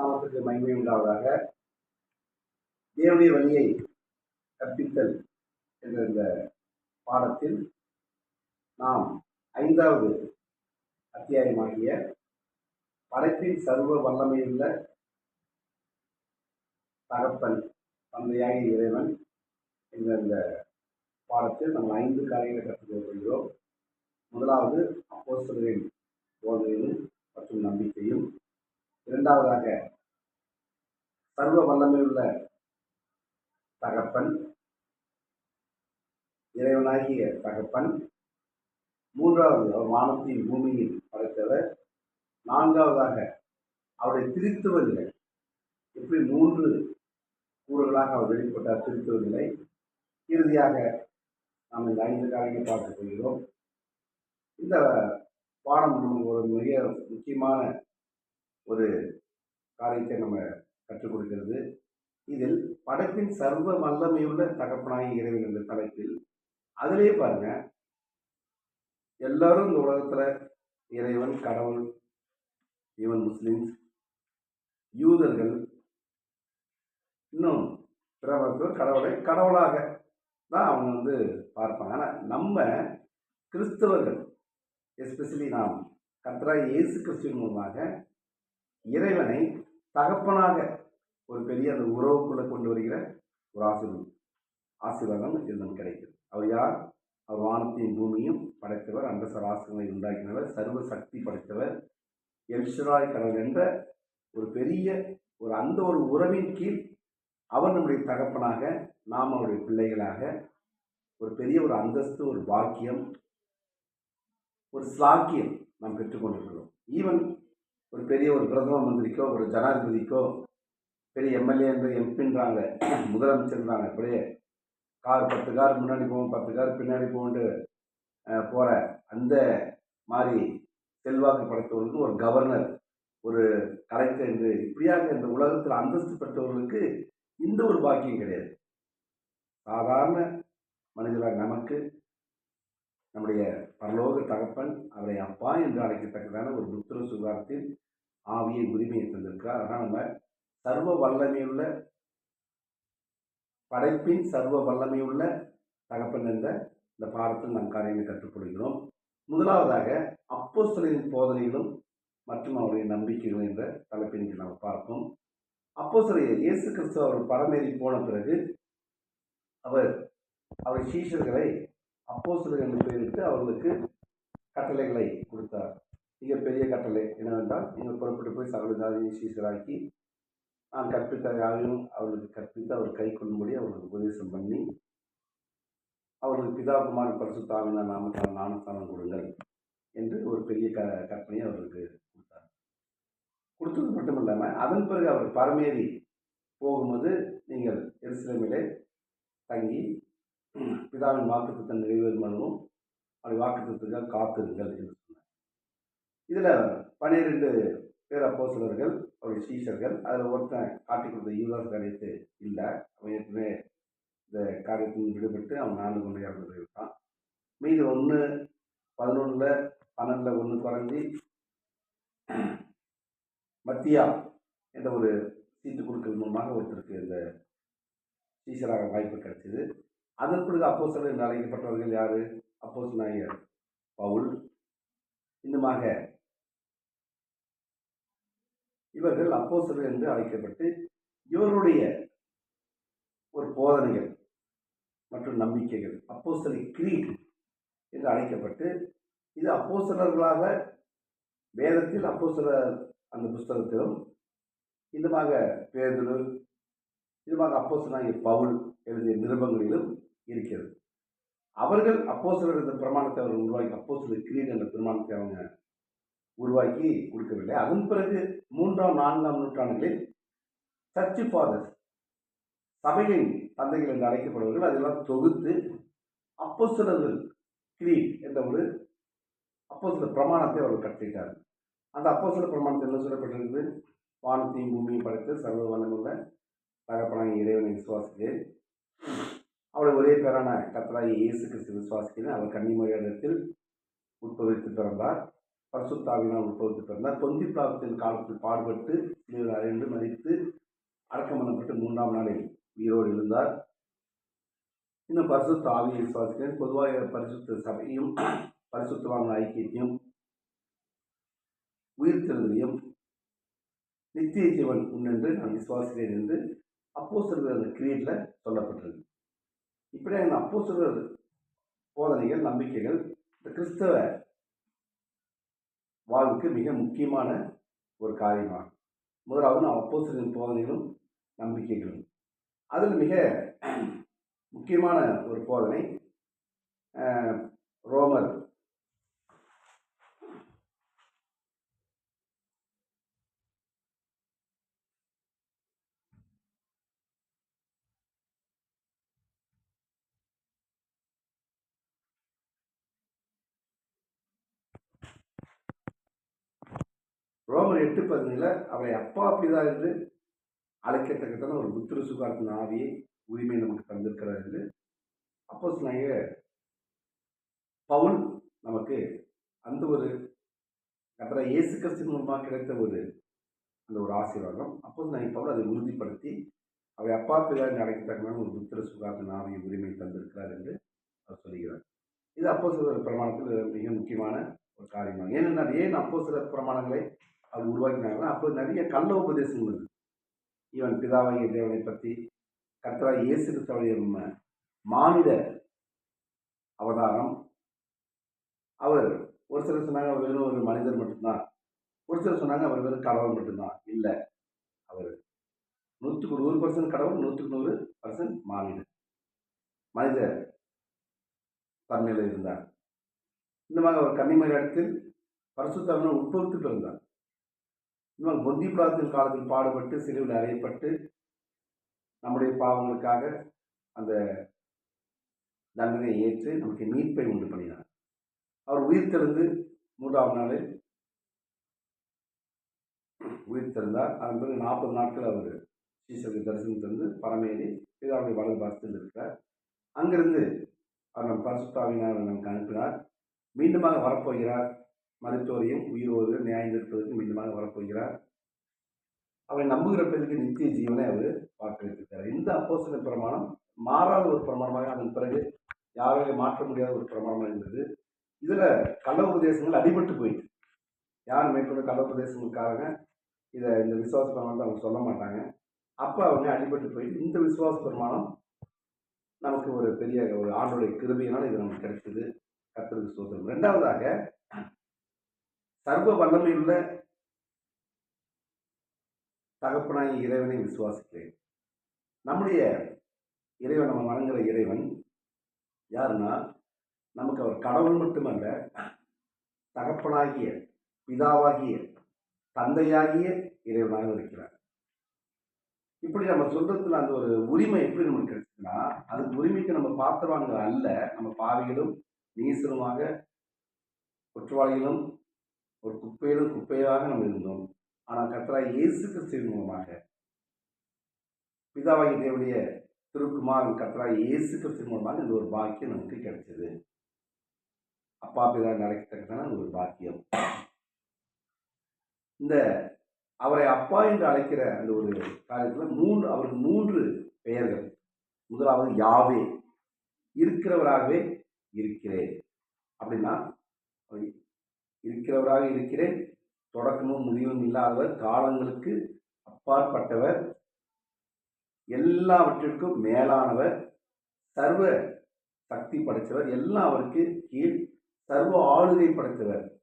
நாமத்துக்கு மகிமை உண்டாவதாக தேவனுடைய வழியை கற்பித்தல் என்ற இந்த பாடத்தில் நாம் ஐந்தாவது அத்தியாயமாகிய படைப்பின் சர்வ வல்லமையுள்ள தகப்பன் தந்தையாகிய இறைவன் என்ற இந்த பாடத்தில் நம்ம ஐந்து காரியங்களை கற்றுக்கொள்கிறோம் முதலாவது அப்போஸ்தலரின் போதனையும் மற்றும் நம்பிக்கையும் இரண்டாவதாக சர்வ வல்லமையுள்ள தகப்பன் இறைவனாகிய தகப்பன் மூன்றாவது அவர் வானத்தின் பூமியில் படைத்தவர் நான்காவதாக அவருடைய திருத்துவ நிலை இப்படி மூன்று கூறுகளாக அவர் வெளிப்பட்டார் திருத்துவ நிலை இறுதியாக நாம் இந்த ஐந்து காரியங்களை பார்த்துக் கொள்கிறோம். இந்த பாடம் நமக்கு ஒரு மிக முக்கியமான ஒரு காரியத்தை நம்ம கற்றுக் கொடுக்கிறது. இதில் படைப்பின் சர்வ வல்லமையுள்ள தகப்பனாய் இறைவன் என்ற தலைப்பில் அதிலே பாருங்க. எல்லாரும் இந்த உலகத்துல இறைவன் கடவுள் ஈவன் முஸ்லிம்ஸ் யூதர்கள் இன்னும் பிற மருத்துவர் கடவுளை கடவுளாக தான் அவங்க வந்து பார்ப்பாங்க. ஆனால் நம்ம கிறிஸ்தவர்கள் எஸ்பெஷலி நாம் கத்ரா இயேசு கிறிஸ்துவின் மூலமாக இறைவனை தகப்பனாக ஒரு பெரிய அந்த உறவுக்குள்ளே கொண்டு வருகிற ஒரு ஆசீர்வாதம். ஆசீர்வாதம் இது நமக்கு அவர் யார்? அவர் வானத்தையும் பூமியும் படைத்தவர் அந்த சராசங்களை உண்டாக்கினவர் சர்வ சக்தி படைத்தவர் எல்ஷராய் கடவுள் என்ற ஒரு பெரிய ஒரு அந்த ஒரு உறவின் கீழ் அவர் நம்முடைய தகப்பனாக நாம் அவருடைய பிள்ளைகளாக ஒரு பெரிய ஒரு அந்தஸ்து ஒரு பாக்கியம் ஒரு ஸ்லாக்கியம் நாம் பெற்றுக்கொண்டிருக்கிறோம் ஈவன் ஒரு பெரிய ஒரு பிரதம மந்திரிக்கோ ஒரு ஜனாதிபதிக்கோ பெரிய எம்எல்ஏ என்று எம்பின்றாங்க. முதலமைச்சர்ன்றாங்க அப்படியே கார் பத்து கார் முன்னாடி போவோம் பத்து கார் பின்னாடி போகண்டு போகிற அந்த மாதிரி செல்வாக்கு படைத்தவர்களுக்கு ஒரு கவர்னர் ஒரு கலெக்டர் என்று இப்படியாக இந்த உலகத்தில் அந்தஸ்து பெற்றவர்களுக்கு இந்த ஒரு பாக்கியம் கிடையாது. சாதாரண மனிதராக நமக்கு நம்முடைய பரலோக தகப்பன் அவரை அப்பா என்று அழைக்கத்தக்கதான ஒரு புத்திர சுகாரத்தில் ஆவியை உரிமையை தந்திருக்கிறார். அதனால் நம்ம சர்வ வல்லமையுள்ள படைப்பின் சர்வ வல்லமையுள்ள தகப்பன் என்ற இந்த பாடத்தில் நாம் காரியங்களை கற்றுக்கொள்கிறோம். முதலாவதாக அப்போஸ்தலரின் போதனைகளும் மற்றும் அவருடைய நம்பிக்கைகள் என்ற தலைப்பின் கீழ் நாம் பார்ப்போம். அப்போ அப்போஸ்தலர் இயேசு கிறிஸ்துவ அவர் பரமேறி போன பிறகு அவர் அவருடைய சீஷர்களை அப்போஸ்தலர் என்று பெயரிட்டு அவர்களுக்கு கட்டளைகளை கொடுத்தார். மிக பெரிய கட்டளை என்னவென்றால் நீங்கள் புறப்பட்டு போய் சகல ஜாதியை சீசராக்கி நான் கற்பித்த யாரையும் அவர்களுக்கு கற்பித்து அவர் கை கொள்ளும்படி அவர்களுக்கு உபதேசம் பண்ணி அவர்களுக்கு பிதாகுமார் பரிசுத்தாவின நாமத்தால் ஞானஸ்தானம் கொடுங்கள் என்று ஒரு பெரிய க கற்பனையை அவர்களுக்கு கொடுத்தார். கொடுத்தது மட்டும் இல்லாமல் அதன் பிறகு அவர் பரமேறி போகும்போது நீங்கள் எருசலேமிலே தங்கி பிதாவின் வாக்குத்தத்தை நிறைவேறும் அளவும் அப்படி வாக்குத்தத்துக்காக காத்திருங்கள் என்று சொன்னார். இதில் பன்னிரெண்டு பேர் அப்போ சிலர்கள் அவருடைய சீசர்கள் அதில் ஒருத்தன் காட்டி கொடுத்த யூதாஸ் காரியத்து இல்லை அவன் ஏற்கனவே இந்த காரியத்தில் விடுபட்டு அவன் நாலு கொண்டு இறந்து போயிருக்கான் மீதி ஒன்று பதினொன்றில் பன்னெண்டில் ஒன்று குறைஞ்சி மத்தியா என்ற ஒரு சீட்டு கொடுக்கறது மூலமாக ஒருத்தருக்கு இந்த டீச்சராக வாய்ப்பு கிடைச்சிது. அதன் பிறகு அப்போ சிலர் என்று அழைக்கப்பட்டவர்கள் யார்? அப்போ நாயர் பவுல். இன்னுமாக இவர்கள் அப்போஸ்தலர் என்று அழைக்கப்பட்டு இவருடைய ஒரு போதனைகள் மற்றும் நம்பிக்கைகள் அப்போஸ்தலி கிரீட் என்று அழைக்கப்பட்டு இது அப்போஸ்தலர்களாக வேதத்தில் அப்போஸ்தலர் அந்த புஸ்தகத்திலும் இதுமாக பேதுரு இதுமாக அப்போஸ்தலாகிய பவுல் எழுதிய நிருபங்களிலும் இருக்கிறது. அவர்கள் அப்போஸ்தலர் இந்த பிரமாணத்தை அவர்கள் உருவாக்கி அப்போஸ்தலர் கிரீட் என்ற பிரமாணத்தை அவங்க உருவாக்கி கொடுக்கவில்லை. அதன் பிறகு மூன்றாம் நான்காம் நூற்றாண்டுகளில் சர்ச் ஃபாதர்ஸ் சபையின் தந்தைகள் என்று அழைக்கப்படுவர்கள். அதெல்லாம் தொகுத்து அப்போஸ்தலர்கள் கிரீட் என்ற ஒரு அப்போஸ்தல பிரமாணத்தை அவர்கள் கட்டிட்டார் அந்த அப்போஸ்தல பிரமாணத்தை என்ன சொல்லப்பட்டிருக்குது வானத்தையும் பூமியும் படைத்து சர்வ வண்ணமுள்ள தகப்பனாக இறைவனை விசுவாசிக்கிறேன். அவளை ஒரே பேரான கத்தராய் இயேசு கிறிஸ்து விசுவாசிக்கிறேன் அவர் கன்னிமரியாதத்தில் உட்பவித்து பிறந்தார். பரசுத்தாவினால் உட்பவித்து பிறந்தார். தொந்தி பிராபத்தின் காலத்தில் பாடுபட்டு சிலுவையில் அறைந்து மதித்து அடக்கம் பண்ணப்பட்டு மூன்றாம் நாளில் உயிரோடு இருந்தார். இன்னும் பரிசுத்த ஆவியை விசுவாசிக்கிறேன். பொதுவாக பரிசுத்த சபையும் பரிசுத்தமான ஐக்கியத்தையும் உயிர்த்தெழுதலையும் நித்திய ஜீவன் உண்ணென்று நான் விசுவாசிக்கிறேன் என்று அப்போ அந்த கிரீடில் சொல்லப்பட்டிருக்கு. இப்படியே அந்த அப்போ போதனைகள் நம்பிக்கைகள் இந்த கிறிஸ்தவ வாழ்வுக்கு மிக முக்கியமான ஒரு காரியமாகும் முதலாவது நான் அப்போ போதனைகளும் நம்பிக்கைகளும். அதில் மிக முக்கியமான ஒரு போதனை ரோமர் ரோமர் எட்டு பதினில் அவரை அப்பா அப்படிதான் என்று அழைக்கத்தக்கதான ஒரு புத்திர சுகாத்தின் ஆவியை உரிமை நமக்கு தந்திருக்கிறார் என்று அப்போ பவுல் நமக்கு அந்த ஒரு கத்தரா இயேசு கிறிஸ்தின் மூலமாக கிடைத்த ஒரு அந்த ஒரு ஆசீர்வாதம். அப்போ நான் பவுல் அதை உறுதிப்படுத்தி அவை அப்பா பிள்ளை அழைக்கத்தக்கதான ஒரு புத்திர சுகாத்தின் ஆவியை உரிமை தந்திருக்கிறார் என்று அவர் சொல்கிறார் இது அப்போ சில பிரமாணத்தில் மிக முக்கியமான ஒரு காரியமாகும். ஏனென்றால் ஏன் அப்போ சில பிரமாணங்களை அது உருவாக்கினாங்கன்னா அப்போ நிறைய கள்ள உபதேசங்கள். இருக்கு ஈவன் பிதாவாகிய தேவனை பற்றி கர்த்தராக இயேசு கிறிஸ்துவுடைய மாநில மானிட அவதாரம். அவர் ஒரு சிலர் சொன்னாங்க அவர் வெறும் ஒரு மனிதர் மட்டும்தான். ஒரு சிலர் சொன்னாங்க அவர் வெறும் கடவுள் மட்டும்தான். இல்லை. அவர் நூற்றுக்கு நூறு பர்சன்ட் கடவுள் நூற்றுக்கு நூறு பர்சன்ட் மானிடர். மனித தன்மையில் இருந்தார். இந்த மாதிரி அவர் கன்னிமரி இடத்தில் பரிசுத்தவனை உட்பொறுத்து பிறந்தார். இன்னும் பொந்தி பிராத்தின் காலத்தில் பாடுபட்டு சிலுவில் அறையப்பட்டு நம்முடைய பாவங்களுக்காக அந்த தண்டனை ஏற்று நமக்கு மீட்பை உண்டு பண்ணினார். அவர் உயிர் திறந்து மூன்றாம் நாளில் உயிர் திறந்தார் அதன் பிறகு நாற்பது நாட்கள் அவர் சீசருக்கு தரிசனம் தந்து பரமேறி பிதாவுடைய வலது பாசத்தில் இருக்கிறார். அங்கிருந்து அவர் நம் பரிசுத்தாவினார் நமக்கு அனுப்பினார். மீண்டுமாக வரப்போகிறார். மருத்துவரையும் உயிரோடு நியாயந்திருப்பதற்கு மீண்டுமாக வரப்போகிறார். அவரை நம்புகிற பேருக்கு நித்திய ஜீவனை அவர் வாக்களித்திருக்கிறார். இந்த அப்போசன பிரமாணம் மாறாத ஒரு பிரமாணமாக அதன் பிறகு யாராலையும் மாற்ற முடியாத ஒரு பிரமாணமாக இருந்தது இதில் கள்ள உபதேசங்கள் அடிபட்டு போயிட்டு யார் மேற்கொண்ட கள்ள உபதேசங்களுக்காக இதை இந்த விசுவாச பிரமாணத்தை அவங்க சொல்ல மாட்டாங்க. அப்போ அவங்க அடிபட்டு போயிட்டு இந்த விசுவாச பிரமாணம் நமக்கு ஒரு பெரிய ஒரு ஆண்டுடைய கிருபையினால் இது நமக்கு கிடைச்சது. கத்திரிக்கு சோதனம் ரெண்டாவதாக சர்வ வல்லமையுள்ள தகப்பனாகி இறைவனை விசுவாசிக்கிறேன். நம்முடைய இறைவன் நம்ம வணங்குற இறைவன் யாருன்னா நமக்கு அவர் கடவுள் மட்டுமல்ல தகப்பனாகிய பிதாவாகிய தந்தையாகிய இறைவனாக இருக்கிறார். இப்படி நம்ம சொல்றதுல அந்த ஒரு உரிமை எப்படி நமக்கு கிடைச்சதுன்னா அதுக்கு உரிமைக்கு நம்ம பாத்திரவாங்க அல்ல. நம்ம பாவிகளும் நீசருமாக குற்றவாளிகளும் ஒரு குப்பையிலும் குப்பையாக நம்ம இருந்தோம். ஆனால் கத்தரா இயேசு கிறிஸ்துவின் மூலமாக. பிதாவாகி தேவனுடைய திருக்குமாரன் கத்தரா இயேசு கிறிஸ்துவின் மூலமாக இந்த ஒரு பாக்கியம் நமக்கு கிடைச்சது. அப்பா பிதா நடக்கத்தக்கதான ஒரு பாக்கியம். இந்த அவரை அப்பா என்று அழைக்கிற அந்த ஒரு காரியத்தில் மூன்று அவருக்கு மூன்று பெயர்கள். முதலாவது யாவே இருக்கிறவராகவே இருக்கிறேன். அப்படின்னா இருக்கிறவராக இருக்கிறேன். தொடக்கமும் முடிவும் இல்லாதவர் காலங்களுக்கு அப்பாற்பட்டவர் எல்லாவற்றிற்கும் மேலானவர் சர்வ சக்தி படைத்தவர் எல்லாம் அவருக்கு கீழ் சர்வ ஆளுகை படைத்தவர்.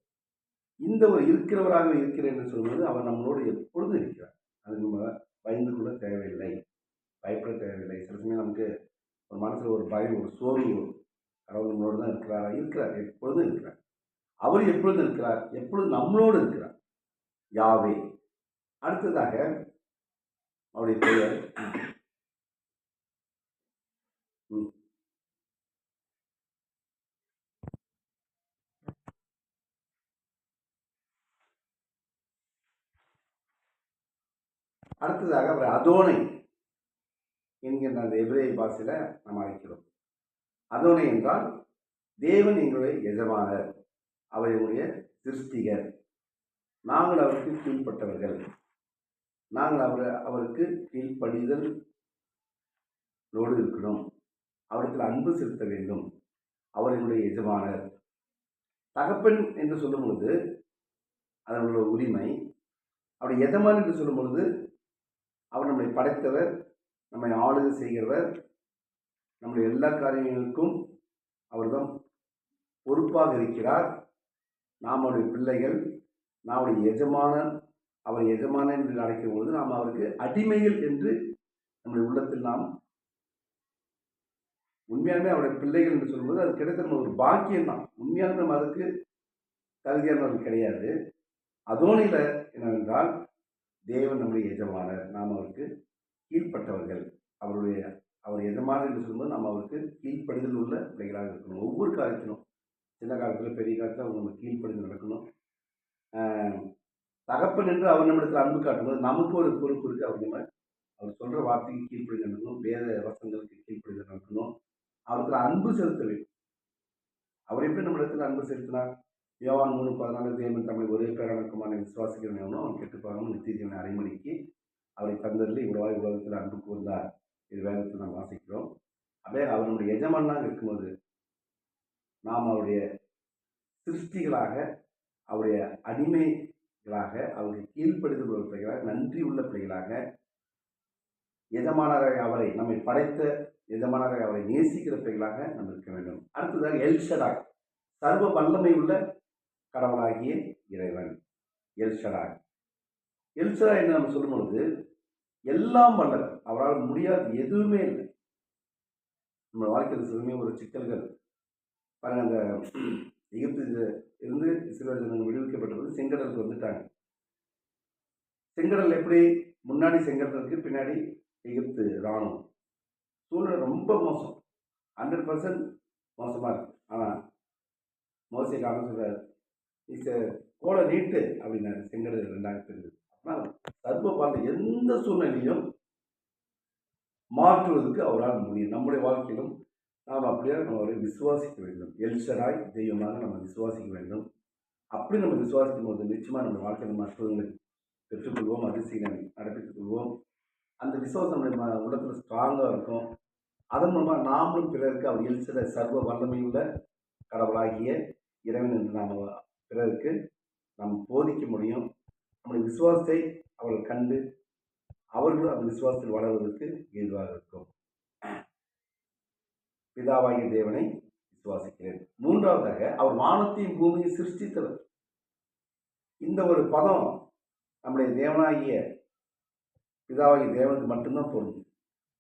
இந்த ஒரு இருக்கிறவராக இருக்கிறேன் என்று சொல்வது அவர் நம்மளோடு எப்பொழுதும் இருக்கிறார். அது நம்ம பயந்து கொள்ள தேவையில்லை. பயப்பட தேவையில்லை. சில சமயம் நமக்கு ஒரு மனசில் ஒரு பயம் ஒரு சோர்வு வரும். கடவுள் நம்மளோடு தான் இருக்கிறாரா? இருக்கிறார். எப்பொழுதும் இருக்கிறார். அவர் எப்பொழுது இருக்கிறார்? எப்பொழுதும் நம்மளோடு இருக்கிறார்? யாவே. அடுத்ததாக அவருடைய பெயர். அடுத்ததாக அவர் அதோனை என்கின்ற அந்த எபிரேய பாஷையில் நாம் அழைக்கிறோம். அதோனை என்றால் தேவன் எங்களுடைய எஜமானர். அவையுடைய திருஷ்டிகர் சிருஷ்டிகர். நாங்கள் அவருக்கு கீழ்ப்பட்டவர்கள். நாங்கள் அவர் அவருக்கு கீழ்ப்படிதல் லோடு இருக்கணும். அவருக்கு அன்பு செலுத்த வேண்டும். அவர் என்னுடைய எஜமானர். தகப்பன் என்று சொல்லும் பொழுது அதனுடைய உரிமை. அவர் எஜமான் என்று சொல்லும் பொழுது அவர் நம்மை படைத்தவர் நம்மை ஆளுகை செய்கிறவர். நம்முடைய எல்லா காரியங்களுக்கும் அவர்தான் பொறுப்பாக இருக்கிறார். நாமுடைய பிள்ளைகள் நாம் எஜமானன் அவர் எஜமானன் என்று அழைக்கும் பொழுது நாம் அவருக்கு அடிமைகள் என்று நம்முடைய உள்ளத்தில் நாம் உண்மையாலுமே அவருடைய பிள்ளைகள் என்று சொல்லும்போது அது கிடைத்த நம்ம ஒரு பாக்கியம் தான் உண்மையாலுமே நம்ம அதுக்கு தகுதியானவர்கள் கிடையாது. அதோனில என்னவென்றால் தேவன் நம்முடைய எஜமானர் நாம் அவருக்கு கீழ்ப்பட்டவர்கள். அவருடைய அவர் எஜமானர் என்று சொல்லும்போது நாம் அவருக்கு கீழ்ப்படுதல் உள்ள பிள்ளைகளாக இருக்கணும். ஒவ்வொரு காரியத்திலும் சின்ன காலத்தில் பெரிய காலத்தில் அவங்க நம்ம கீழ்ப்படிந்து நடக்கணும். தகப்பன் என்று அவர் நம்மிடத்தில் அன்பு காட்டும்போது நமக்கு ஒரு பொறுப்பு இருக்குது அவர் நம்ம அவர் சொல்கிற வார்த்தைக்கு கீழ்ப்படி நடக்கணும். வேத வசங்களுக்கு கீழ்ப்படி நடக்கணும். அவருக்கு அன்பு செலுத்த வேண்டும். அவர் எப்படி நம்மிடத்தில் அன்பு செலுத்தினார் யோவான் மூணு பதினாலு தேவன் தமிழ் ஒரே பேரானக்குமான விசுவாசிக்கிறவன் எவனோ அவன் கெட்டுப்பாகவும் நித்திய அரைமணிக்கு அவரை தந்ததில் இவ்வளவாய் உலகத்தில் அன்பு கூர்ந்தார். இது வேதத்தில் நாம் வாசிக்கிறோம். அப்படியே அவர் நம்முடைய எஜமானாக இருக்கும்போது நாம் அவருடைய சிருஷ்டிகளாக அவருடைய அடிமைகளாக அவருக்கு கீழ்ப்படுதல் பிள்ளைகளாக நன்றி உள்ள பிள்ளைகளாக எஜமானரை அவரை நம்மை படைத்த எஜமானரை அவரை நேசிக்கிற பிள்ளைகளாக நம்ம இருக்க வேண்டும். அடுத்ததாக எல்ஷடாக் சர்வ வல்லமை உள்ள கடவுளாகிய இறைவன் எல்ஷடாக். எல்ஷடா என்று நம்ம சொல்லும் பொழுது எல்லாம் வல்லவர் அவரால் முடியாது எதுவுமே இல்லை. நம்ம வாழ்க்கையில் சிறுமே ஒரு சிக்கல்கள் பாருங்க அந்த எகிப்து இருந்து இஸ்ரேல் ஜனங்கள் விடுவிக்கப்பட்டபோது செங்கடலுக்கு வந்துட்டாங்க. செங்கடல் எப்படி? முன்னாடி செங்கடல் பின்னாடி எகிப்து ராணுவம் சூழ்நிலை ரொம்ப மோசம். ஹண்ட்ரட் பர்சன்ட் மோசமாக இருக்கு. ஆனால் மோசை காரணம் சொல்றாரு இச கோலை நீட்டு அப்படின்னாரு செங்கடல் ரெண்டாயிரத்தி ரெண்டு ஆனால் சர்வ பார்த்த எந்த சூழ்நிலையும் மாற்றுவதற்கு அவரால் முடியும். நம்முடைய வாழ்க்கையிலும் நாம் அப்படியே நம்ம அவரை விசுவாசிக்க வேண்டும். எல்சராய் தெய்வமாக நம்ம விசுவாசிக்க வேண்டும். அப்படி நம்ம விசுவாசிக்கும் போது நிச்சயமாக நம்ம வாழ்க்கையில் மற்றவங்களை பெற்றுக்கொள்வோம் அதிசயம் நடப்பித்துக் கொள்வோம். அந்த விசுவாசம் நம்ம ம- ஸ்ட்ராங்காக இருக்கும். அதன் மூலமாக நாமளும் பிறருக்கு அவர் எல்சிற சர்வ வல்லமையுள்ள கடவுளாகிய இறைவன் என்று நாம் பிறருக்கு நாம் போதிக்க முடியும். நம்முடைய விசுவாசத்தை அவர்கள் கண்டு அவர்களும் அந்த விசுவாசத்தில் வளர்வதற்கு ஏதுவாக இருக்கும். பிதாவாகிய தேவனை விசுவாசிக்கிறேன். மூன்றாவதாக அவர் வானத்தையும் பூமியை சிருஷ்டித்தவர். இந்த ஒரு பதம் நம்முடைய தேவனாகிய பிதாவாகிய தேவனுக்கு மட்டும்தான் பொருந்தும்.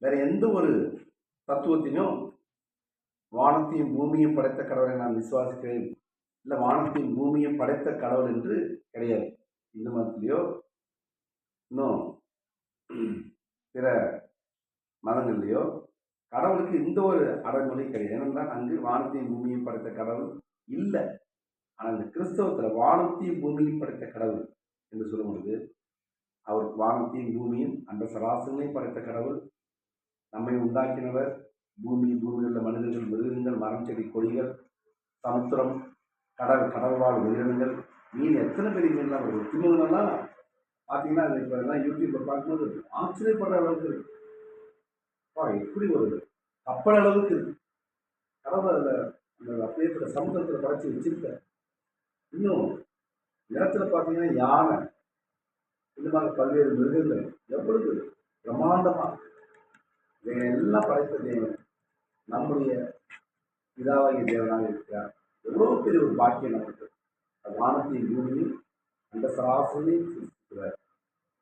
வேற எந்த ஒரு தத்துவத்திலும் வானத்தையும் பூமியும் படைத்த கடவுளை நான் விசுவாசிக்கிறேன். இல்லை வானத்தையும் பூமியும் படைத்த கடவுள் என்று கிடையாது. இந்து மதத்திலேயோ இன்னும் பிற மதங்கள்லையோ கடவுளுக்கு இந்த ஒரு அடைமொழி கிடையாது. ஏனென்றால் அங்கு வானத்தையும் பூமியும் படைத்த கடவுள் இல்லை. ஆனால் இந்த கிறிஸ்தவத்தில் வானத்தையும் பூமியும் படைத்த கடவுள் என்று சொல்லும் பொழுது அவர் வானத்தையும் பூமியும் அந்த சராசரங்களையும் படைத்த கடவுள் நம்மை உண்டாக்கினவர் பூமி பூமியில் உள்ள மனிதர்கள் மிருகங்கள் மரம் செடி கொடிகள் சமுத்திரம் கடல் கடல் வாழ் உயிரினங்கள் மீன் எத்தனை பெரிய மீன்லாம் வருது திமுகலாம் பார்த்தீங்கன்னா அது இப்போ எல்லாம் யூடியூப்பில் பார்க்கும்போது ஆச்சரியப்படுற அளவுக்கு இருக்கு. எப்படி ஒரு கப்பல் அளவுக்கு கடவுள் அதில் அந்த அப்படியே சமுத்திரத்தில் படைச்சி வச்சிருக்க இன்னும் நிலத்துல பார்த்தீங்கன்னா யானை இந்த மாதிரி பல்வேறு மிருகங்கள் எவ்வளவு பிரம்மாண்டமாக இதை எல்லாம் படைத்த தேவன் நம்முடைய பிதாவாகிய தேவனாக இருக்கிறார். எவ்வளோ பெரிய ஒரு பாக்கியம் நமக்கு. அது வானத்தையும் பூமியும் அந்த சராசரியை சிருஷ்டிக்கிறார்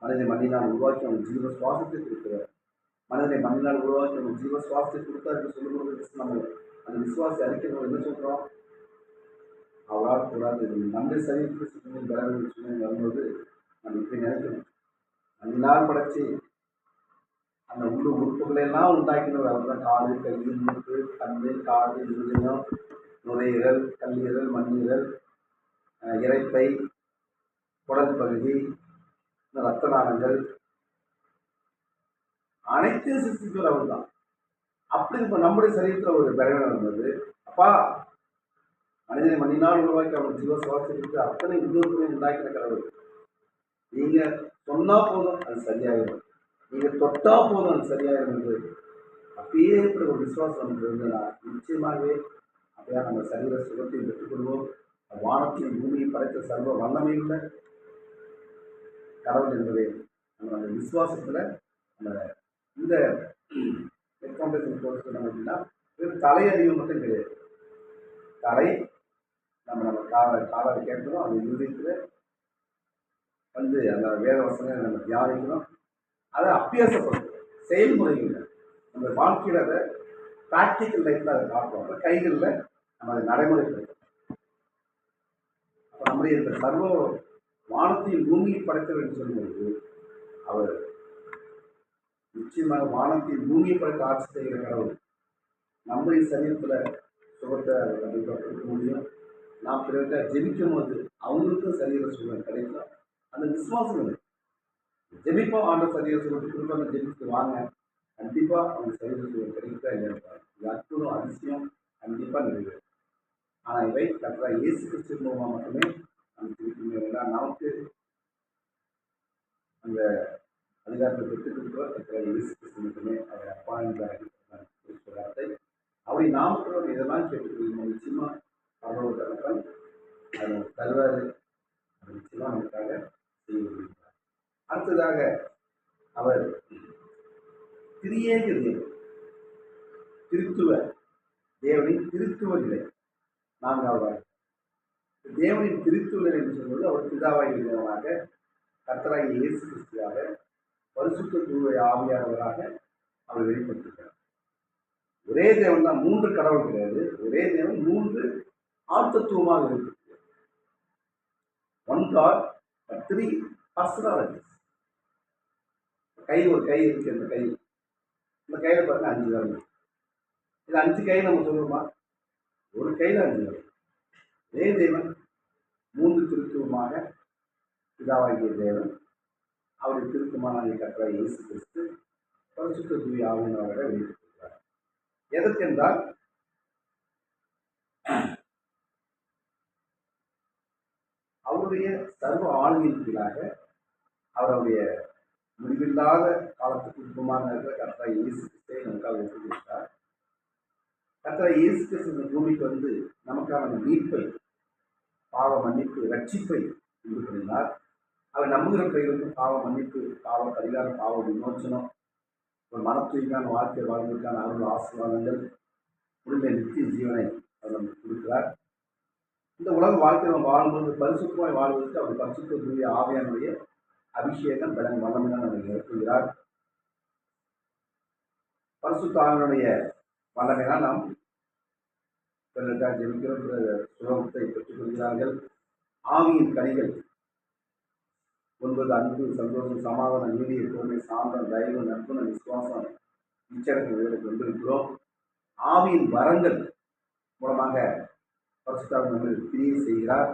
மனித மண்ணினால் உருவாக்கி அவன் ஜீவ சுவாசத்தை கொடுக்கிறார். மனிதனை மண்ணினால் உருவாக்கி நம்ம ஜீவ சுவாசத்தை கொடுத்தா என்று சொல்லும்போது நம்ம அந்த விசுவாசி அறிக்கை என்ன சொல்கிறோம் அவரால் கூடாது. நம்முடைய சரி சுத்தமும் பலவீன சூழ்நிலை வரும்போது நம்ம இப்படி நினைக்கணும் மண்ணினால் படைச்சு அந்த உள்ள உறுப்புகளை எல்லாம் உண்டாக்கினவர் அவர் தான் காடு கை மூக்கு கண்ணு காது இருதயம் நுரையீரல் கல்லீரல் மண்ணீரல் இறைப்பை இரைப்பை குடல் பகுதி இந்த ரத்த நாளங்கள் அனைத்தையும் சிருஷ்டித்தவர் அவர் தான் அப்படி இப்போ நம்முடைய சரீரத்தில் ஒரு பலவீனம் இருந்தது. அப்பா மனிதனை மண்ணினால் உருவாக்கி அவனுக்கு ஜீவ சுவாசிக்கிறது அத்தனை உருவத்தையும் உண்டாக்கிற கடவுள் நீங்க சொன்னா போதும் அது சரியாயிடும் நீங்க தொட்டா போதும் அது சரியாயிடும் என்று அப்படியே இருக்கிற ஒரு விசுவாசம் நமக்கு இருந்ததுன்னா நிச்சயமாகவே அப்படியே நம்ம சரீர சுகத்தை பெற்றுக்கொள்வோம் வானத்தின் பூமியை படைத்த சர்வ வல்லமையுள்ள கடவுள் என்பதை நம்ம அந்த விசுவாசத்தில் நம்ம இந்த ஃபவுண்டேஷன் கோர்ஸ் பண்ணோம் அப்படின்னா வெறும் தலையறிவு மட்டும் கிடையாது. தலை நம்ம நம்ம காலை காலை கேட்கணும் அந்த இருதயத்தில் வந்து அந்த வேத வசனங்களை நம்ம தியானிக்கணும் அதை அபியாசப்படுத்தணும் செயல்முறைகள் நம்ம வாழ்க்கையில் அதை ப்ராக்டிக்கல் லைஃப்பில் அதை காட்டுறோம். கைகளில் நம்ம அதை நடைமுறைப்படுத்தணும் அப்போ நம்முடைய இந்த சர்வ வானத்தையும் பூமியை படைத்த வேண்டும் சொல்லும்போது அவர் நிச்சயமாக வானத்தில் பூமியை படைத்த ஆட்சி செய்கிற கடவுள். நம்முடைய சரீரத்தில் சுகத்தை கண்டிப்பாக கொடுக்க முடியும். நாம் பிறகு ஜெபிக்கும் போது அவங்களுக்கும் சரீர சுகம் கிடைக்கும். அந்த விசுவாசம் இருக்கு ஜெபிப்போம் ஆண்ட சரீர சுகத்தை கொடுப்பாங்க ஜெபித்து வாங்க. கண்டிப்பாக அவங்க சரீர சுகம் கிடைக்கா இல்லையா இது அற்புதம் அதிசயம் கண்டிப்பாக நிறைவேறும். ஆனால் இவை கரெக்டாக இயேசு கிறிஸ்து மூலமாக மட்டுமே நமக்கு இருக்கணும் நமக்கு அந்த அதிகாரத்தை பெற்றுக் இயேசு மட்டுமே அவர் அப்பா என்ற அறிவித்த வார்த்தை. அப்படி இதெல்லாம் கேட்டுக்கொள்ளும் நிச்சயமா அவரோட கணக்கன் அதை நமக்கு தருவார் நிச்சயமா நமக்காக செய்ய அடுத்ததாக அவர் திரியேக தேவன் திருத்துவ தேவனின் திருத்துவ நிலை நான்காவதாக தேவனின் திருத்துவ நிலை என்று சொல்வது அவர் பிதாவாகி தேவனாக கர்த்தராகிய இயேசு கிறிஸ்துவாக பரிசுத்த தூய ஆவியானவராக அவர் வெளிப்பட்டிருக்கிறார் ஒரே தேவன் தான் மூன்று கடவுள் கிடையாது. ஒரே தேவன் மூன்று ஆழ்த்தத்துவமாக இருக்கு ஒன் காட் த்ரீ பர்சனாலிட்டிஸ் கை ஒரு கை இருக்கு அந்த கை. இந்த கையில் பார்த்தா அஞ்சு வரணும் இது அஞ்சு கை நம்ம சொல்லுவோமா? ஒரு கையில் அஞ்சு வரும் ஒரே தேவன் மூன்று திருத்துவமாக இதாவாகிய தேவன் அவருடைய திருத்துவமான கற்ற இயேசு கிறிஸ்து பரிசுத்த தூய ஆவியினராக வெளியிட்டிருக்கிறார் எதற்கென்றால் அவருடைய சர்வ ஆளுமையின் கீழாக அவருடைய முடிவில்லாத காலத்துக்கு உட்பமான இருக்கிற கர்த்தா இயேசு கிறிஸ்தை நமக்காக ஒப்புக்கொடுத்தார். கர்த்தா இயேசு கிறிஸ்து இந்த பூமிக்கு வந்து நமக்கான மீட்பை பாவ மன்னிப்பு ரட்சிப்பை உண்டு பண்ணினார். அவர் நம்புகிற பிள்ளைகளுக்கு பாவ மன்னிப்பு பாவ பரிகாரம் பாவ விமோச்சனம் ஒரு மன தூய்மையான வாழ்க்கை வாழ்வதற்கான அருள் ஆசீர்வாதங்கள் முடிந்த நித்திய ஜீவனை அவர் நமக்கு கொடுக்கிறார். இந்த உலக வாழ்க்கை நம்ம வாழும்போது பரிசுத்தமாய் வாழ்வதற்கு அவர் பரிசுத்த ஆவியானுடைய அபிஷேகம் பலன் வல்லமையான அவர் நிரப்புகிறார். பரிசுத்த ஆவியனுடைய வல்லமையெல்லாம் நாம் பிறருக்காக ஜெபிக்கிறோம். பிறர் சுகத்தை பெற்றுக் கொள்கிறார்கள். ஆவியின் கனிகள் ஒன்பது அன்பு சந்தோஷம் சமாதானம் நீதி பொறுமை சாந்தம் தயவு நற்புணம் விசுவாசம் இச்சடக்கு வந்திருக்கிறோம் ஆவியின் வரங்கள் மூலமாக பரிசுத்தாவின் நம்ம கிரியை செய்கிறார்.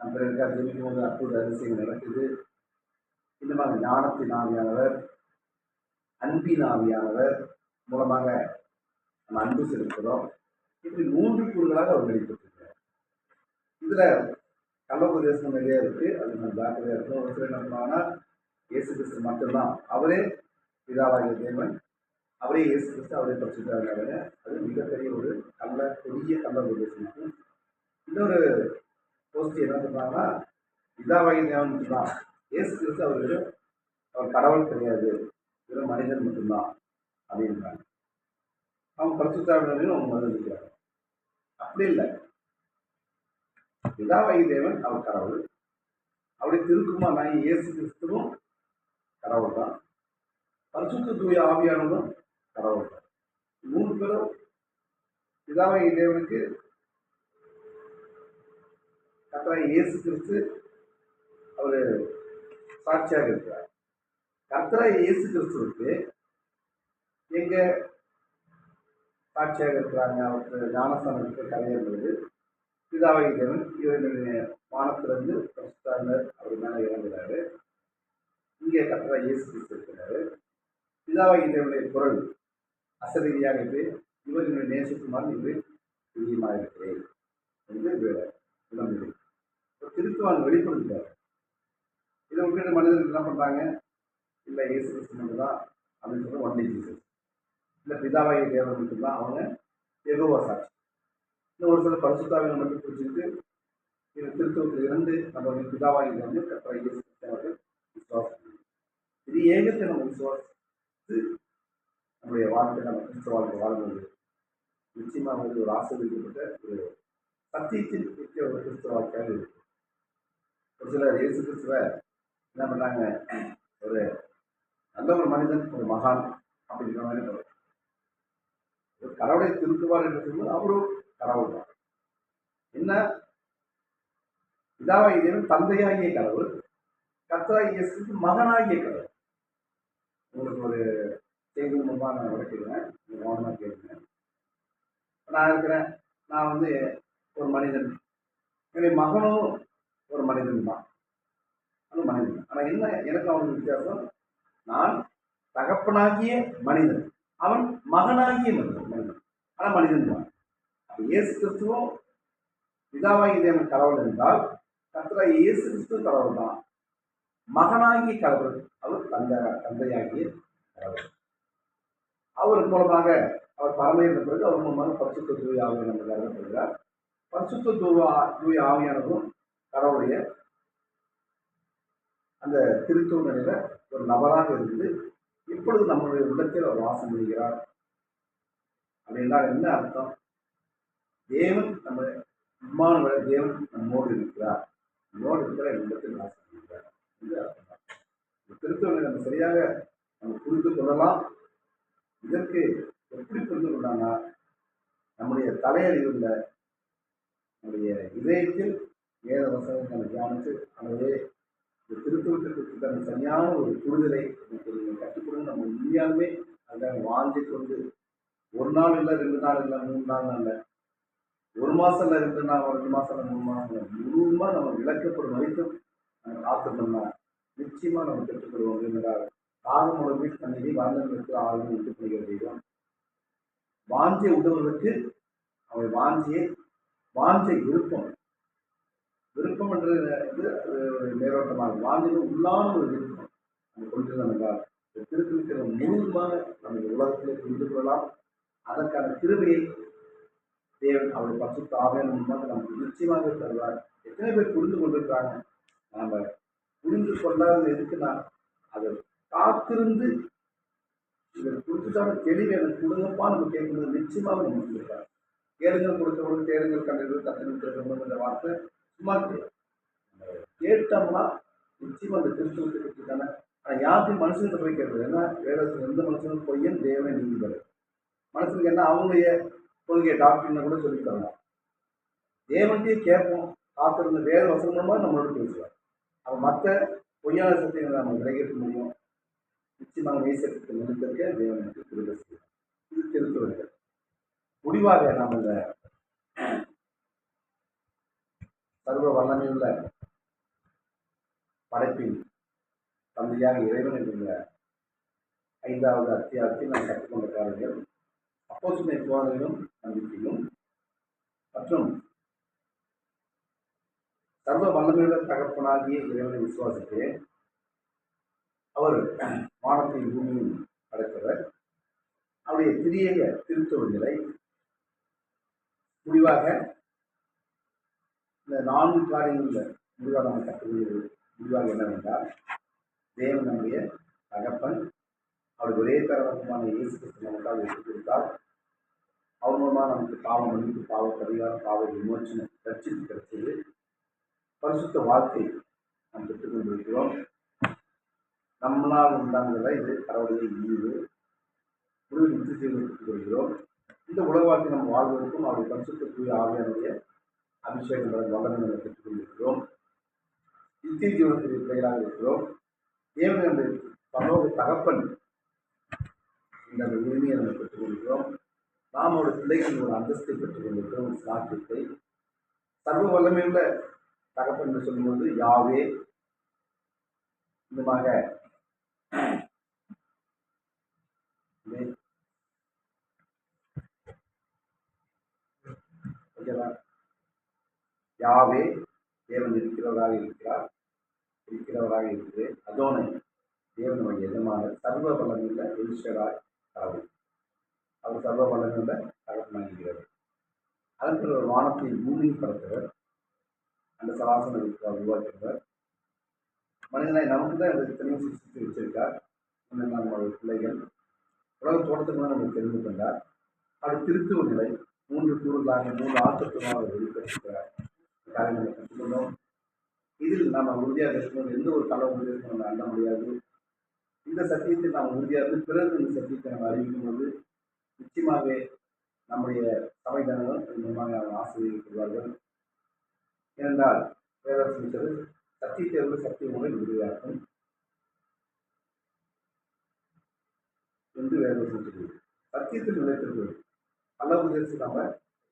நம் பிறருக்காக ஜெபிக்கும் போது அற்புத அதிசயம் நடக்குது. இன்னமாக ஞானத்தின் ஆவியானவர் அன்பின் ஆவியானவர் மூலமாக நம்ம அன்பு செலுத்துகிறோம். இப்படி மூன்று கூறுகளாக அவர் வெளிப்பட்டிருக்கிறார். இதில் கள்ளோபதேசம் நிறைய இருக்குது அது நம்ம ஜாக்கிரதையாக இருக்கணும் ஒரு சில என்ன இயேசு கிறிஸ்து மட்டும்தான். அவரே பிதாவாகிய தேவன். அவரே இயேசு கிறிஸ்து அவரே படிச்சுட்டாங்க அது மிகப்பெரிய ஒரு கள்ள பெரிய கள்ள உபதேசம் இன்னொரு போஸ்ட் என்ன சொல்றாங்கன்னா பிதாவாகிய தேவன் மட்டும்தான். இயேசு கிறிஸ்து அவர் அவர் கடவுள் கிடையாது. வெறும் மனிதன் மட்டும்தான். அப்படின்றாங்க. அவங்க பரிசுத்தாவினரையும் அவங்க மருந்து அப்படி இல்லை. பிதாவாகி தேவன் அவர் கடவுள். அவருடைய திருக்குமா நான் இயேசு கிறிஸ்துவும் கடவுள் தான் பரிசுத்த தூய ஆவியானதும் கடவுள் தான் மூணு பேரும் பிதாவாகி தேவனுக்கு கர்த்தராக இயேசு கிறிஸ்து அவர் சாட்சியாக இருக்கிறார். கர்த்தராக இயேசு கிறிஸ்துவுக்கு எங்க சாட்சியாக இருக்கிறாங்க? அவருக்கு ஞானஸ்தானத்துக்கு கரையேறுவது பிதாவை தேவன் இவர்களுடைய வானத்திலிருந்து பிரஸ்தானர் அவர் மேலே இறங்குறாரு இங்கே கத்தரா இயேசு இருக்கிறாரு. பிதாவை தேவனுடைய குரல் அசரீதியாக இருந்து இவர் என்னுடைய நேசகுமார் இவர் பிரியமாக இருக்கிறேன் இது வே- விளம்பரம் இப்போ திருத்துவாங்க வெளிப்படுத்திட்டார் இதை விட்டுட்டு மனிதர்கள் என்ன பண்ணுறாங்க இல்லை இயேசு கிறிஸ்து மட்டும்தான் அப்படின்னு சொல்லி ஒன்லி ஜீசஸ். இல்லை பிதாவாகி தேவன் மட்டும்தான். அவங்க எகோவா சாட்சி. இன்னும் ஒரு சில பரிசுத்தாவினை மட்டும் பிடிச்சிட்டு இது திருத்துவத்தில் இருந்து நம்ம பிதாவாயில் வந்து கத்தரை அவர்கள் விசுவாசம் இது ஏகத்தை நம்ம விசுவாசித்து நம்முடைய வாழ்க்கை நம்ம கிறிஸ்துவ வாழ்க்கை வாழ்வது நிச்சயமாக வந்து ஒரு ஆசிரியப்பட்ட ஒரு சத்தியத்தில் மிக்க ஒரு கிறிஸ்துவ வாழ்க்கையாக இருக்கு. ஒரு சிலர் இயேசு கிறிஸ்துவ என்ன பண்ணாங்க? ஒரு நல்ல ஒரு மனிதன் ஒரு மகான் அப்படிங்கிற மாதிரி ஒரு கடவுளை திருத்துவார் என்று சொல்லும்போது அவரும் கடவுள். தான் என்ன? பிதாவாகிய தேவன் தந்தையாகிய கடவுள் கத்தராகிய மகனாகிய கடவுள். உங்களுக்கு ஒரு செய்தி மூலமாக நான் உடைக்கிறேன் கவனமாக கேட்குங்க நான் இருக்கிறேன். நான் வந்து ஒரு மனிதன். என்னுடைய மகனும் ஒரு மனிதன் தான். அது மனிதன். ஆனால் என்ன? எனக்கு அவனுக்கு வித்தியாசம். நான் தகப்பனாகிய மனிதன். அவன் மகனாகிய மனிதன். மனிதன். ஆனால் மனிதன் தான். இயேசு கிறிஸ்துவும் பிதாவாகி தேவன் கடவுள் என்றால் கத்திர இயேசு கிறிஸ்துவ கடவுள் தான். மகனாகி கடவுள் அவர் தந்தை தந்தையாகிய கடவுள். அவர் மூலமாக அவர் பரமையின பிறகு அவர் மூலமாக பரிசுத்த தூய் ஆவியான நம்ம கருதப்படுகிறார். பரிசுத்த தூவா தூய் ஆவியானதும் கடவுளுடைய அந்த திருத்துவ நிலையில ஒரு நபராக இருந்து இப்பொழுது நம்மளுடைய உள்ளத்தில் அவர் வாசம் செய்கிறார். அப்படின்னா என்ன அர்த்தம்? தேவன் நம்ம இம்மானுவல தேவன் நம்மோடு இருக்கிறார். நம்மோடு இருக்கிற இடத்தில் வாசம் செய்கிறார் அர்த்தம். நம்ம சரியாக நம்ம புரிந்து கொள்ளலாம். இதற்கு எப்படி புரிந்து கொண்டாங்கன்னா நம்முடைய தலையறிவில் நம்முடைய இதயத்தில் வேத வசனங்களை தியானித்து எனவே இந்த திருத்துவத்திற்கு தன் சரியான ஒரு புரிதலை நமக்கு நீங்கள் நம்ம உண்மையாலுமே அதை வாங்கி கொண்டு ஒரு நாள் இல்லை ரெண்டு நாள் இல்லை மூணு நாள் இல்லை ஒரு மாசம்ல இருக்குன்னா ரெண்டு மாசம்ல மாதம் மூணு மாதம் முழுமா முழுவதுமாக நம்ம விளக்கப்படும் வரைக்கும் நம்ம நிச்சயமா நிச்சயமாக நம்ம கற்றுக்கொள்வோம் என்றால் தாகம் ஒரு வீட்டு தண்ணீரை வாழ்ந்தவர்களுக்கு ஆழ்வு விட்டு பண்ணுகிற தெய்வம். வாஞ்சை உண்டுவதற்கு அவன் வாஞ்சியை வாஞ்சை விருப்பம். விருப்பம் என்றது வந்து அது ஒரு மேலோட்டமாக வாஞ்சைக்கு உள்ளான ஒரு விருப்பம். அந்த கொண்டிருந்தோம் என்றால் இந்த திருத்திருக்கிற முழுவதுமாக நம்ம உலகத்திலே புரிந்து கொள்ளலாம். அதற்கான திருமையை தேவன் அவருடைய பற்றி ஆவியான முன்பாக நமக்கு நிச்சயமாக தருவார். எத்தனை பேர் புரிந்து கொண்டிருக்கிறாங்க? நாம புரிந்து கொள்ளாத எதுக்குன்னா அதை காத்திருந்து இதை குறித்துட்டான தெளிவு எனக்கு கொடுங்கப்பா நம்ம கேட்கும்போது நிச்சயமாக நமக்கு கொடுப்பார் கேளுங்கள் கொடுக்கணும் தேடுங்கள் கண்டீர்கள் கத்தனை திறக்கணும் என்ற வார்த்தை சும்மா கேட்டோம்னா நிச்சயமா அந்த திருத்தத்தை குறித்துட்டான ஆனால் யாருக்கும் மனுஷன் போய் கேட்கறது ஏன்னா வேதத்தில் எந்த மனுஷனும் பொய்யன் தேவனை நீதிபதி. மனுஷனுக்கு என்ன? அவங்களுடைய கொள்கை டாக்டர்னு கூட சொல்லி தரலாம் தேவன்கிட்டயே கேட்போம். காத்திருந்த வேத வசனம் மூலமாக நம்மளோட பேசுவார். அப்போ மற்ற பொய்யான சத்தியங்களை நம்ம விலகிக்க முடியும். நிச்சயமாக நேசத்துக்கு தேவன் எனக்கு திரும்ப செய்யும் இது திருத்துவர்கள். முடிவாக நாம் இந்த சர்வ வல்லமையுள்ள படைப்பின் தந்தையாக இறைவன் என்கிற ஐந்தாவது அத்தியாயத்தில் நாம் கற்றுக்கொண்ட காரியங்கள். அப்போசுமை போதனையும் நம்பிக்கையும் மற்றும் சர்வ வல்லமையுள்ள தகப்பனாகிய இறைவனை விசுவாசிக்கிறேன் அவர் வானத்தையும் பூமியும் அடைத்தவர் அவருடைய திரியக திருத்துவ முடிவாக இந்த நான்கு காரியங்களில் முடிவாக நம்ம கற்றுக்கொள்வது முடிவாக என்னவென்றால் தேவன் நம்முடைய தகப்பன். அவருடைய ஒரே பேரவசமான இயேசு நமக்காக எடுத்துக் கொடுத்தால் அவர் நமக்கு பாவ மன்னிப்பு பாவ பரிகாரம் பாவ விமோச்சனம் ரட்சிப்பு கிடைச்சது. பரிசுத்த வாழ்க்கை நாம் பெற்றுக்கொண்டிருக்கிறோம். நம்மளால் உண்டானதில்லை இது கடவுளுடைய ஈவு முழு நித்தியத்தை பெற்றுக் கொள்கிறோம் இந்த உலக வாழ்க்கை நம்ம வாழ்வதற்கும் அவருடைய பரிசுத்த தூய ஆவியானுடைய அபிஷேகம் வல்லமை பெற்றுக்கொண்டிருக்கிறோம். நித்திய ஜீவனத்திற்கு பிள்ளைகளாக இருக்கிறோம். தேவன் நம்முடைய பரலோக தகப்பன் என்ற உரிமையை நம்ம பெற்றுக்கொள்கிறோம். நாம் ஒரு பிள்ளைகளின் ஒரு அந்தஸ்தை பெற்றுக் கொண்டிருக்கிறோம் ஒரு சாட்சியத்தை சர்வ வல்லமையுள்ள தகப்பன் என்று சொல்லும்போது யாவே. இன்னுமாக யாவே. தேவன் இருக்கிறவராக இருக்கிறார். இருக்கிறவராக இருக்கிறேன். அதோனை தேவனுடைய எஜமான சர்வ வல்லமுள்ள எலிஷராய் ஆகும் அவர் சர்வ வல்லமுள்ள தகப்பனாகிறது அதன் பிறகு வானத்தை பூமியில் படைத்தவர் அந்த சராசன இருக்கிறார் உருவாக்குகிறவர் மனிதனாய் நமக்கு தான் இந்த இத்தனையும் சிருஷ்டித்து வச்சிருக்கார். நம்மளுடைய பிள்ளைகள். உலக தோட்டத்துக்கு நம்ம தெரிந்து கொண்டார். அப்படி திருத்துவ நிலை மூன்று கூறுகளாக மூன்று ஆக்கத்துமாக அவர் வெளிப்படுத்துகிறார். காரியங்களை கற்றுக்கொண்டோம் இதில் நாம் உறுதியாக இருக்கணும். எந்த ஒரு தள உறுதியாக நம்ம அண்ண முடியாது. இந்த சத்தியத்தை நாம் உறுதியாக பிறகு இந்த சத்தியத்தை நம்ம அறிவிக்கும் போது நிச்சயமாகவே நம்முடைய சபை ஜனங்கள் இதன் மூலமாக அவங்க ஆசிரியப்படுவார்கள் ஏனென்றால் வேதாசம் சொல்வது தேர்வு சக்தி சத்திய மூலம் விடுதலையாக்கும் என்று வேதாசம் சொல்வது சத்தியத்தில் நிலைத்திருக்கிறது பல உதேசி நம்ம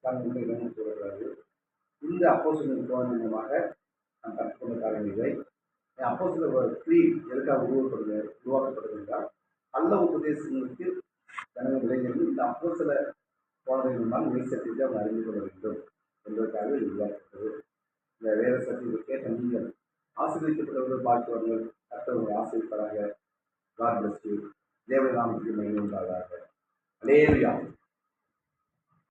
காரணம் இடமும் கூறக்கூடாது. இந்த அப்போ போன மூலமாக நாம் கற்றுக்கொண்ட காரியங்களை அப்போ சில த்ரீ எதுக்காக உருவப்படுது உருவாக்கப்படுது என்றால் அல்ல உபதேசங்களுக்கு ஜனங்கள் விளைகிறது இந்த அப்போ சில குழந்தைகள் தான் மெய் சத்தியத்தை அவங்க அறிந்து கொள்ள வேண்டும் என்பதற்காக உருவாக்கப்பட்டது. இந்த வேத சத்தியத்தை கேட்ட நீங்கள் ஆசிரியக்கப்பட்டவர்கள் பாக்கியவர்கள் கத்தவர்கள் ஆசிரியப்படாக காட் பிளஸ் யூ தேவநாமத்துக்கு மையம் உண்டாதாக